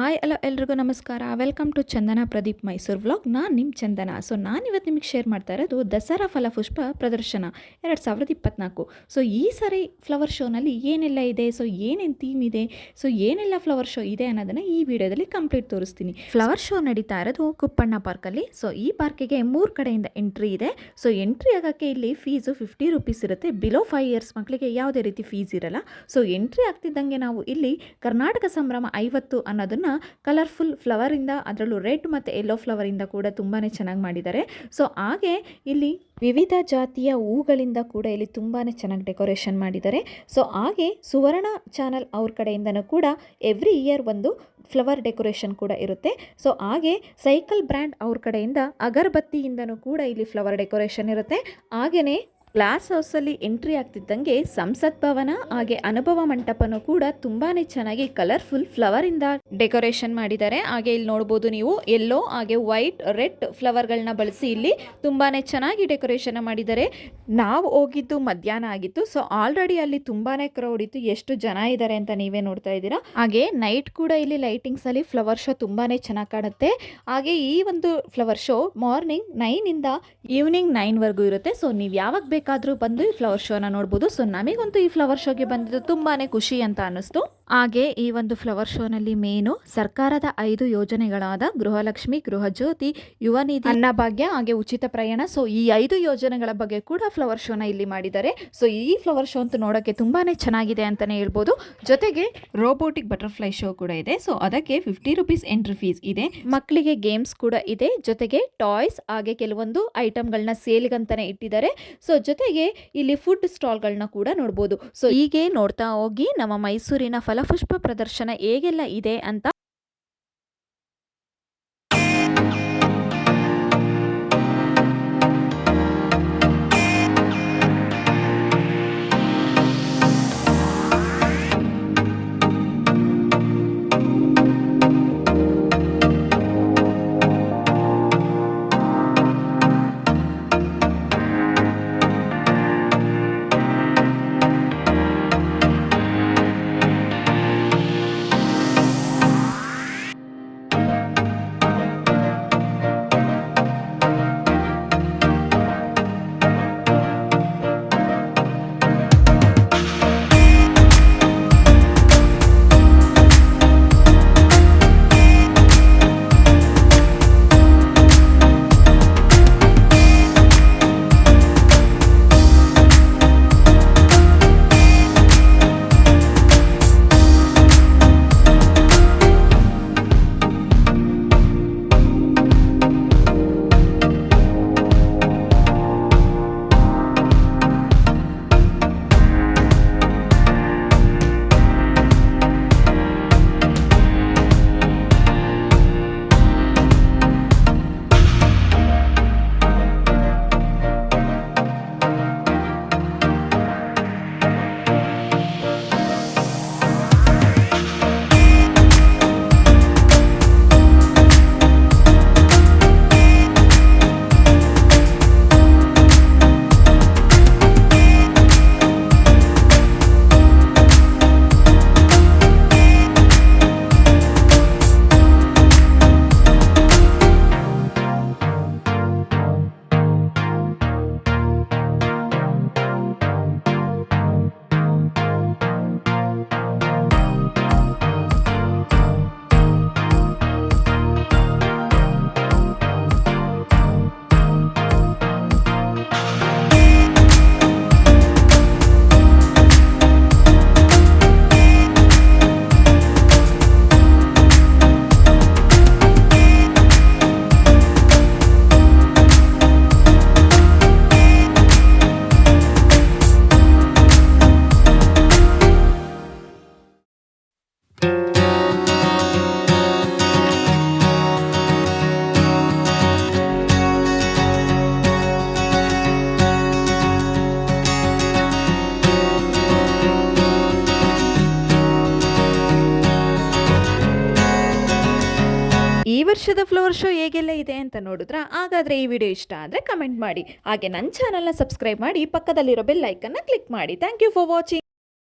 ಆಯ್ hello ಎಲ್ರಿಗೂ ನಮಸ್ಕಾರ. Welcome to Chandana Pradeep Mysuru vlog. ನಾನು ನಿಮ್ಮ ಚಂದನ. ಸೊ ನಾನಿವತ್ತು ನಿಮಗೆ ಶೇರ್ ಮಾಡ್ತಾ ಇರೋದು ದಸರಾ ಫಲಪುಷ್ಪ ಪ್ರದರ್ಶನ ಎರಡು ಸಾವಿರದ ಇಪ್ಪತ್ನಾಲ್ಕು. ಸೊ ಈ ಸಾರಿ ಫ್ಲವರ್ ಶೋನಲ್ಲಿ ಏನೆಲ್ಲ ಇದೆ? ಸೊ ಏನೇನು ಥೀಮ್ ಇದೆ? ಸೊ ಏನೆಲ್ಲ ಫ್ಲವರ್ ಶೋ ಇದೆ ಅನ್ನೋದನ್ನು ಈ ವಿಡಿಯೋದಲ್ಲಿ ಕಂಪ್ಲೀಟ್ ತೋರಿಸ್ತೀನಿ. ಫ್ಲವರ್ ಶೋ ನಡೀತಾ ಇರೋದು ಕುಪ್ಪಣ್ಣ ಪಾರ್ಕಲ್ಲಿ ಸೊ ಈ ಪಾರ್ಕಿಗೆ ಮೂರು ಕಡೆಯಿಂದ ಎಂಟ್ರಿ ಇದೆ. ಸೊ ಎಂಟ್ರಿ ಆಗೋಕ್ಕೆ ಇಲ್ಲಿ ಫೀಸು ಫಿಫ್ಟಿ ರುಪೀಸ್ ಇರುತ್ತೆ. ಬಿಲೋ ಫೈವ್ ಇಯರ್ಸ್ ಮಕ್ಕಳಿಗೆ ಯಾವುದೇ ರೀತಿ ಫೀಸ್ ಇರಲ್ಲ. ಸೊ ಎಂಟ್ರಿ ಆಗ್ತಿದ್ದಂಗೆ ನಾವು ಇಲ್ಲಿ ಕರ್ನಾಟಕ ಸಂಭ್ರಮ ಐವತ್ತು ಅನ್ನೋದನ್ನು ಕಲರ್ಫುಲ್ ಫ್ಲವರಿಂದ ಅದರಲ್ಲೂ ರೆಡ್ ಮತ್ತು ಯೆಲ್ಲೋ ಫ್ಲವರಿಂದ ಕೂಡ ತುಂಬಾ ಚೆನ್ನಾಗಿ ಮಾಡಿದ್ದಾರೆ. ಸೊ ಹಾಗೆ ಇಲ್ಲಿ ವಿವಿಧ ಜಾತಿಯ ಹೂಗಳಿಂದ ಕೂಡ ಇಲ್ಲಿ ತುಂಬಾ ಚೆನ್ನಾಗಿ ಡೆಕೋರೇಷನ್ ಮಾಡಿದ್ದಾರೆ. ಸೊ ಹಾಗೆ ಸುವರ್ಣ ಚಾನಲ್ ಅವ್ರ ಕಡೆಯಿಂದನೂ ಕೂಡ ಎವ್ರಿ ಇಯರ್ ಒಂದು ಫ್ಲವರ್ ಡೆಕೋರೇಷನ್ ಕೂಡ ಇರುತ್ತೆ. ಸೊ ಹಾಗೆ ಸೈಕಲ್ ಬ್ರ್ಯಾಂಡ್ ಅವ್ರ ಕಡೆಯಿಂದ ಅಗರಬತ್ತಿಯಿಂದನೂ ಕೂಡ ಇಲ್ಲಿ ಫ್ಲವರ್ ಡೆಕೋರೇಷನ್ ಇರುತ್ತೆ. ಹಾಗೆಯೇ ಗ್ಲಾಸ್ ಹೌಸಲ್ಲಿ ಎಂಟ್ರಿ ಆಗ್ತಿದ್ದಂಗೆ ಸಂಸತ್ ಭವನ, ಹಾಗೆ ಅನುಭವ ಮಂಟಪನೂ ಕೂಡ ತುಂಬಾನೇ ಚೆನ್ನಾಗಿ ಕಲರ್ಫುಲ್ ಫ್ಲವರ್ ಇಂದ ಡೆಕೋರೇಷನ್ ಮಾಡಿದ್ದಾರೆ. ಹಾಗೆ ಇಲ್ಲಿ ನೋಡಬಹುದು ನೀವು ಎಲ್ಲೋ ಹಾಗೆ ವೈಟ್ ರೆಡ್ ಫ್ಲವರ್ ಗಳನ್ನ ಬಳಸಿ ಇಲ್ಲಿ ತುಂಬಾನೇ ಚೆನ್ನಾಗಿ ಡೆಕೋರೇಷನ್ ಮಾಡಿದ್ದಾರೆ. ನಾವು ಹೋಗಿದ್ದು ಮಧ್ಯಾಹ್ನ ಆಗಿತ್ತು ಸೊ ಆಲ್ರೆಡಿ ಅಲ್ಲಿ ತುಂಬಾನೇ ಕ್ರೌಡ್ ಇತ್ತು. ಎಷ್ಟು ಜನ ಇದ್ದಾರೆ ಅಂತ ನೀವೇ ನೋಡ್ತಾ ಇದ್ದೀರಾ? ಹಾಗೆ ನೈಟ್ ಕೂಡ ಇಲ್ಲಿ ಲೈಟಿಂಗ್ಸ್ ಅಲ್ಲಿ ಫ್ಲವರ್ ಶೋ ತುಂಬಾನೇ ಚೆನ್ನಾಗಿ ಕಾಣುತ್ತೆ. ಹಾಗೆ ಈ ಒಂದು ಫ್ಲವರ್ ಶೋ ಮಾರ್ನಿಂಗ್ ನೈನ್ ಇಂದ ಈವ್ನಿಂಗ್ ನೈನ್ ವರ್ಗೂ ಇರುತ್ತೆ. ಸೊ ನೀವು ಯಾವಾಗ ಬೇಕಾದರೂ ಬಂದು ಈ ಫ್ಲವರ್ ಶೋನ ನೋಡ್ಬೋದು. ಸೊ ನಮಗಂತೂ ಈ ಫ್ಲವರ್ ಶೋಗೆ ಬಂದಿದ್ದು ತುಂಬಾ ಖುಷಿ ಅಂತ ಅನ್ನಿಸ್ತು. ಹಾಗೆ ಈ ಒಂದು ಫ್ಲವರ್ ಶೋನಲ್ಲಿ ಮೇನು, ಸರ್ಕಾರದ ಐದು ಯೋಜನೆಗಳಾದ ಗೃಹಲಕ್ಷ್ಮಿ, ಗೃಹಜ್ಯೋತಿ, ಯುವ ನಿಧಿ ಅನ್ನಭಾಗ್ಯ ಹಾಗೆ ಉಚಿತ ಪ್ರಯಾಣ. ಸೊ ಈ ಐದು ಯೋಜನೆಗಳ ಬಗ್ಗೆ ಕೂಡ ಫ್ಲವರ್ ಶೋನ ಇಲ್ಲಿ ಮಾಡಿದ್ದಾರೆ. ಸೊ ಈ ಫ್ಲವರ್ ಶೋ ಅಂತೂ ನೋಡೋಕ್ಕೆ ತುಂಬಾನೇ ಚೆನ್ನಾಗಿದೆ ಅಂತಾನೆ ಹೇಳ್ಬೋದು. ಜೊತೆಗೆ ರೋಬೋಟಿಕ್ ಬಟರ್ಫ್ಲೈ ಶೋ ಕೂಡ ಇದೆ. ಸೊ ಅದಕ್ಕೆ ಫಿಫ್ಟಿ ರುಪೀಸ್ ಎಂಟ್ರಿ ಫೀಸ್ ಇದೆ. ಮಕ್ಕಳಿಗೆ ಗೇಮ್ಸ್ ಕೂಡ ಇದೆ. ಜೊತೆಗೆ ಟಾಯ್ಸ್ ಹಾಗೆ ಕೆಲವೊಂದು ಐಟಮ್ಗಳನ್ನ ಸೇಲ್ಗಂತಾನೆ ಇಟ್ಟಿದ್ದಾರೆ. ಸೊ ಜೊತೆಗೆ ಇಲ್ಲಿ ಫುಡ್ ಸ್ಟಾಲ್ಗಳನ್ನ ಕೂಡ ನೋಡ್ಬೋದು. ಸೊ ಹೀಗೆ ನೋಡ್ತಾ ಹೋಗಿ ನಮ್ಮ ಮೈಸೂರಿನ ಫಲಪುಷ್ಪ ಪ್ರದರ್ಶನ ಹೇಗೆಲ್ಲ ಇದೆ ಅಂತ ವರ್ಷದ ಫ್ಲವರ್ ಶೋ ಹೇಗೆಲ್ಲ ಇದೆ ಅಂತ ನೋಡಿದ್ರ ಹಾಗಾದ್ರೆ ಈ ವಿಡಿಯೋ ಇಷ್ಟ ಆದರೆ ಕಮೆಂಟ್ ಮಾಡಿ. ಹಾಗೆ ನನ್ನ ಚಾನಲ್ನ ಸಬ್ಸ್ಕ್ರೈಬ್ ಮಾಡಿ ಪಕ್ಕದಲ್ಲಿರೋ ಬೆಲ್ ಐಕನ್ನ ಕ್ಲಿಕ್ ಮಾಡಿ. Thank you for watching